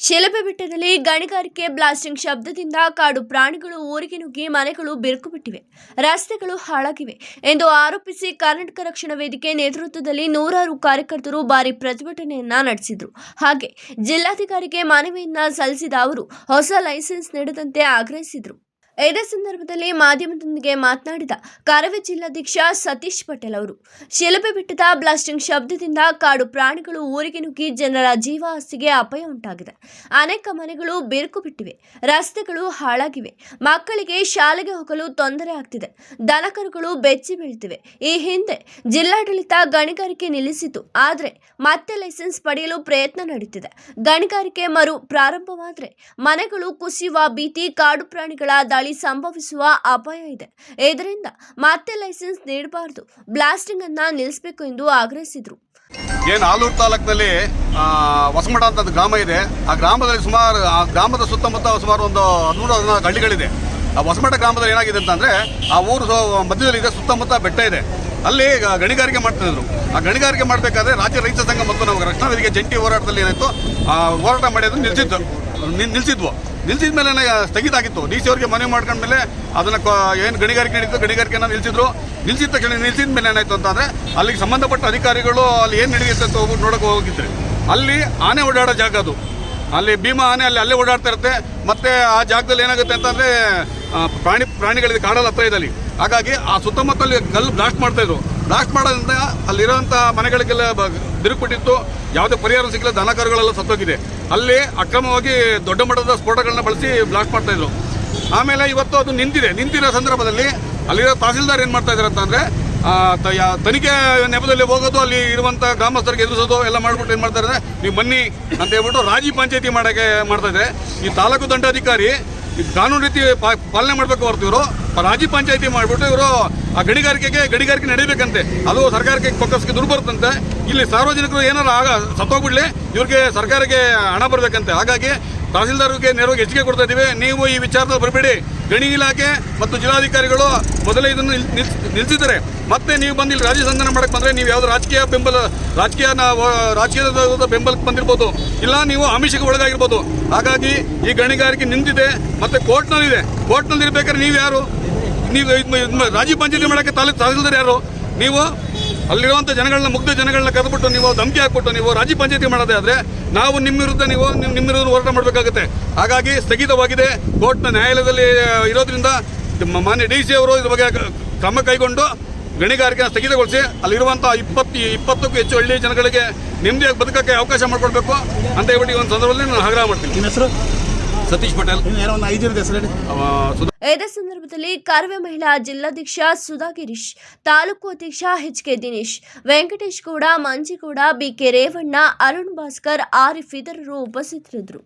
ಶಿಲಬೆ ಬೆಟ್ಟದಲ್ಲಿ ಗಣಿಗಾರಿಕೆ ಬ್ಲಾಸ್ಟಿಂಗ್ ಶಬ್ದದಿಂದ ಕಾಡು ಪ್ರಾಣಿಗಳು ಊರಿಗೆ ನುಗ್ಗಿ ಮನೆಗಳು ಬಿರುಕು ಬಿಟ್ಟಿವೆ. ರಸ್ತೆಗಳು ಹಾಳಾಗಿವೆ ಎಂದು ಆರೋಪಿಸಿ ಕರ್ನಾಟಕ ರಕ್ಷಣಾ ವೇದಿಕೆ ನೇತೃತ್ವದಲ್ಲಿ ನೂರಾರು ಕಾರ್ಯಕರ್ತರು ಭಾರಿ ಪ್ರತಿಭಟನೆಯನ್ನ ನಡೆಸಿದ್ರು. ಹಾಗೆ ಜಿಲ್ಲಾಧಿಕಾರಿಗೆ ಮನವಿಯನ್ನ ಸಲ್ಲಿಸಿದ ಅವರು ಹೊಸ ಲೈಸೆನ್ಸ್ ನೀಡದಂತೆ ಆಗ್ರಹಿಸಿದ್ರು. ಇದೇ ಸಂದರ್ಭದಲ್ಲಿ ಮಾಧ್ಯಮದೊಂದಿಗೆ ಮಾತನಾಡಿದ ಕಾರವೆ ಜಿಲ್ಲಾಧ್ಯಕ್ಷ ಸತೀಶ್ ಪಟೇಲ್ ಅವರು, ಶಿಲಬೆ ಬಿಟ್ಟದ ಬ್ಲಾಸ್ಟಿಂಗ್ ಶಬ್ದದಿಂದ ಕಾಡು ಪ್ರಾಣಿಗಳು ಊರಿಗೆ ನುಗ್ಗಿ ಜನರ ಜೀವ ಆಸ್ತಿಗೆ ಅಪಾಯ ಉಂಟಾಗಿದೆ. ಅನೇಕ ಮನೆಗಳು ಬಿರುಕು ಬಿಟ್ಟಿವೆ, ರಸ್ತೆಗಳು ಹಾಳಾಗಿವೆ, ಮಕ್ಕಳಿಗೆ ಶಾಲೆಗೆ ಹೋಗಲು ತೊಂದರೆ ಆಗ್ತಿದೆ ದನಕರುಗಳು ಬೆಚ್ಚಿ ಬೀಳ್ತಿವೆ. ಈ ಹಿಂದೆ ಜಿಲ್ಲಾಡಳಿತ ಗಣಿಗಾರಿಕೆ ನಿಲ್ಲಿಸಿತು ಆದರೆ ಮತ್ತೆ ಲೈಸೆನ್ಸ್ ಪಡೆಯಲು ಪ್ರಯತ್ನ ನಡೆಯುತ್ತಿದೆ ಗಣಿಗಾರಿಕೆ ಮರು ಪ್ರಾರಂಭವಾದರೆ ಮನೆಗಳು ಕುಸಿಯುವ ಭೀತಿ ಕಾಡು ಪ್ರಾಣಿಗಳ ದಾಳಿ ಸಂಭವಿಸುವ ಅಪಾಯ ಇದೆ. ಇದರಿಂದ ಮತ್ತೆ ಲೈಸೆನ್ಸ್ ನೀಡಬಾರದು. ಬ್ಲಾಸ್ಟಿಂಗ್ ಅನ್ನ ನಿಲ್ಲಿಸಬೇಕು ಎಂದು ಆಗ್ರಹಿಸಿದರು. ಏನು ಆಲೂರು ತಾಲೂಕಿನಲ್ಲಿ ಹೊಸಮಠ ಅಂತ ಗ್ರಾಮ ಇದೆ. ಆ ಗ್ರಾಮದಲ್ಲಿ ಸುಮಾರು, ಆ ಗ್ರಾಮದ ಸುತ್ತಮುತ್ತ ಸುಮಾರು ಒಂದು ಹದಿಮೂರು ಹದಿನಾಲ್ಕು ಹಳ್ಳಿಗಳಿದೆ ಆ ಹೊಸಮಠ ಗ್ರಾಮದಲ್ಲಿ ಏನಾಗಿದೆ ಅಂತಂದ್ರೆ, ಆ ಊರು ಮಧ್ಯದಲ್ಲಿ ಇದೆ, ಸುತ್ತಮುತ್ತ ಬೆಟ್ಟ ಇದೆ. ಅಲ್ಲಿ ಗಣಿಗಾರಿಕೆ ಮಾಡ್ತಿದ್ರು. ಆ ಗಣಿಗಾರಿಕೆ ಮಾಡಬೇಕಾದ್ರೆ ರಾಜ್ಯ ರೈತ ಸಂಘ ಮತ್ತು ನಾವು ರಕ್ಷಣಾ ವೇದಿಕೆ ಜಂಟಿ ಹೋರಾಟದಲ್ಲಿ ಏನಾಯ್ತು ಹೋರಾಟ ಮಾಡಿದ್ರು ನಿಲ್ಲಿಸಿದ್ದು ನಿಲ್ಲಿಸಿದ್ವು ನಿಲ್ಸಿದ ಮೇಲೆ ಸ್ಥಗಿತ ಆಗಿತ್ತು. ಡಿ ಸಿ ಅವರಿಗೆ ಮನವಿ ಮಾಡ್ಕೊಂಡ್ಮೇಲೆ ಅದನ್ನ ಏನು ಗಣಿಗಾರಿಕೆ ನಡೀತು ಗಣಿಗಾರಿಕೆನ ನಿಲ್ಸಿದ್ರು. ನಿಲ್ಸಿದ ತಕ್ಷಣ ನಿಲ್ಸಿದ ಮೇಲೆ ಏನಾಯ್ತು ಅಂತಂದ್ರೆ ಅಲ್ಲಿಗೆ ಸಂಬಂಧಪಟ್ಟ ಅಧಿಕಾರಿಗಳು ಅಲ್ಲಿ ಏನು ನಡೆಯುತ್ತೆ ಅಂತ ಹೋಗ್ಬಿಟ್ಟು ನೋಡಕ್ಕೆ ಹೋಗಿದ್ರೆ. ಅಲ್ಲಿ ಆನೆ ಓಡಾಡೋ ಜಾಗ ಅದು. ಅಲ್ಲಿ ಭೀಮಾ ಆನೆ ಅಲ್ಲಿ ಅಲ್ಲೇ ಓಡಾಡ್ತಾ ಇರುತ್ತೆ. ಮತ್ತೆ ಆ ಜಾಗದಲ್ಲಿ ಏನಾಗುತ್ತೆ ಅಂತಂದ್ರೆ ಪ್ರಾಣಿ ಪ್ರಾಣಿಗಳಿಗೆ ಕಾಡಲ್ಲಿ ಹತ್ರ ಇದೆ ಅಲ್ಲಿ. ಹಾಗಾಗಿ ಆ ಸುತ್ತಮುತ್ತಲ್ಲಿ ಕಲ್ಲು ಬ್ಲಾಸ್ಟ್ ಮಾಡ್ತಾ ಇದ್ರು. ಬ್ಲಾಸ್ಟ್ ಮಾಡೋದ್ರಿಂದ ಅಲ್ಲಿರುವಂಥ ಮನೆಗಳಿಗೆಲ್ಲ ಬ- ಬಿರುಕು ಬಿಟ್ಟಿತ್ತು ಯಾವುದೇ ಪರಿಹಾರ ಸಿಗಲ್ಲ ದನಕರುಗಳೆಲ್ಲ ಸತ್ತೋಗಿದೆ. ಅಲ್ಲಿ ಅಕ್ರಮವಾಗಿ ದೊಡ್ಡ ಮಟ್ಟದ ಸ್ಫೋಟಗಳನ್ನ ಬಳಸಿ ಬ್ಲಾಸ್ಟ್ ಮಾಡ್ತಾ ಇದ್ರು. ಆಮೇಲೆ ಇವತ್ತು ಅದು ನಿಂತಿದೆ. ನಿಂತಿರೋ ಸಂದರ್ಭದಲ್ಲಿ ಅಲ್ಲಿರೋ ತಹಸೀಲ್ದಾರ್ ಏನು ಮಾಡ್ತಾ ಇದಾರೆ ಅಂತಂದ್ರೆ ತನಿಖೆ ನೆಪದಲ್ಲಿ ಹೋಗೋದು, ಅಲ್ಲಿ ಇರುವಂತ ಗ್ರಾಮಸ್ಥರಿಗೆ ಎದುರಿಸೋದು ಎಲ್ಲ ಮಾಡ್ಬಿಟ್ಟು ಏನ್ ಇದ್ದಾರೆ ನೀವು ಬನ್ನಿ ಅಂತ ಹೇಳ್ಬಿಟ್ಟು ರಾಜಿ ಪಂಚಾಯತಿ ಮಾಡೋಕ್ಕೆ ಮಾಡ್ತಾ ಇದ್ದಾರೆ ಈ ತಾಲೂಕು ದಂಡಾಧಿಕಾರಿ ಕಾನೂನು ರೀತಿ ಪಾಲನೆ ಮಾಡಬೇಕು ಹೊರತು ಇವರು. ರಾಜಿ ಪಂಚಾಯತಿ ಮಾಡ್ಬಿಟ್ಟು ಇವರು ಆ ಗಣಿಗಾರಿಕೆಗೆ ಗಣಿಗಾರಿಕೆ ನಡೀಬೇಕಂತೆ. ಅದು ಸರ್ಕಾರಕ್ಕೆ ಪಕ್ಕಸ್ಗೆ ದುಡ್ಡು ಬರುತ್ತಂತೆ. ಇಲ್ಲಿ ಸಾರ್ವಜನಿಕರು ಏನಾರು ಆಗ ಸತ್ತೋಗ್ಬಿಡ್ಲಿ, ಇವ್ರಿಗೆ ಸರ್ಕಾರಕ್ಕೆ ಹಣ ಬರಬೇಕಂತೆ. ಹಾಗಾಗಿ ತಹಸೀಲ್ದಾರ್ಗೆ ನೇರವಾಗಿ ಹೆಚ್ಚಿಗೆ ಕೊಡ್ತಾ ಇದ್ದೀವಿ ನೀವು ಈ ವಿಚಾರದಲ್ಲಿ ಬರಬೇಡಿ. ಗಣಿ ಇಲಾಖೆ ಮತ್ತು ಜಿಲ್ಲಾಧಿಕಾರಿಗಳು ಮೊದಲೇ ಇದನ್ನು ನಿಲ್ಲಿಸಿದ್ದಾರೆ ಮತ್ತೆ ನೀವು ಬಂದು ಇಲ್ಲಿ ರಾಜ್ಯ ಸಂಧಾನ ಮಾಡಕ್ಕೆ ಬಂದರೆ ನೀವು ಯಾವ್ದು ರಾಜಕೀಯ ಬೆಂಬಲ, ರಾಜಕೀಯ ರಾಜಕೀಯದ ಬೆಂಬಲಕ್ಕೆ ಬಂದಿರ್ಬೋದು. ಇಲ್ಲ, ನೀವು ಆಮಿಷಕ್ಕೆ ಒಳಗಾಗಿರ್ಬೋದು. ಹಾಗಾಗಿ ಈ ಗಣಿಗಾರಿಕೆ ನಿಂತಿದೆ, ಮತ್ತು ಕೋರ್ಟ್ನಲ್ಲಿದೆ. ಕೋರ್ಟ್ನಲ್ಲಿ ಇರ್ಬೇಕಾದ್ರೆ ನೀವು ಯಾರು? ನೀವು ರಾಜೀವ್ ಪಂಚಾಯತಿ ಮಾಡಕ್ಕೆ ತಾಲೂಕು ಯಾರು? ನೀವು ಅಲ್ಲಿರುವಂಥ ಜನಗಳನ್ನ, ಮುಗ್ಧ ಜನಗಳನ್ನ ಕರೆದ್ಬಿಟ್ಟು ನೀವು ಧಮಕಿ ಹಾಕ್ಬಿಟ್ಟು ನೀವು ರಾಜಿ ಪಂಚಾಯತಿ ಮಾಡೋದೇ ಆದರೆ ನಾವು ನಿಮ್ಮ ವಿರುದ್ಧ ನೀವು ನಿಮ್ಮ ನಿಮ್ಮ ವಿರುದ್ಧ ಹೋರಾಟ ಮಾಡಬೇಕಾಗುತ್ತೆ. ಹಾಗಾಗಿ ಸ್ಥಗಿತವಾಗಿದೆ. ಕೋರ್ಟ್ನ ನ್ಯಾಯಾಲಯದಲ್ಲಿ ಇರೋದ್ರಿಂದ ಮಾನ್ಯ ಡಿ ಸಿ ಅವರು ಇದ್ರ ಬಗ್ಗೆ ಕ್ರಮ ಕೈಗೊಂಡು ಗಣಿಗಾರಿಕೆ ಸ್ಥಗಿತಗೊಳಿಸಿ ಅಲ್ಲಿರುವಂಥ ಇಪ್ಪತ್ತು ಇಪ್ಪತ್ತಕ್ಕೂ ಹೆಚ್ಚು ಹಳ್ಳಿ ಜನಗಳಿಗೆ ನೆಮ್ಮದಿಯಾಗಿ ಬದುಕಕ್ಕೆ ಅವಕಾಶ ಮಾಡಿಕೊಡ್ಬೇಕು ಅಂತ ಹೇಳ್ಬಿಟ್ಟು ಈ ಒಂದು ಸಂದರ್ಭದಲ್ಲಿ ನಾನು ಆಗ್ರಹ ಮಾಡ್ತೀನಿ. ಸತೀಶ್ ಪಟೇಲ್. ಇದೇ ಸಂದರ್ಭದಲ್ಲಿ ಕಾರ್ವೆ ಮಹಿಳಾ ಜಿಲ್ಲಾಧ್ಯಕ್ಷ ಸುಧಾ ಗಿರೀಶ್ ತಾಲೂಕು ಅಧ್ಯಕ್ಷ H K Dinesh Venkatesh Gowda Manjegowda BK Revanna Arun Bhaskar Arif ಇತರರು ಉಪಸ್ಥಿತರಿದ್ದರು.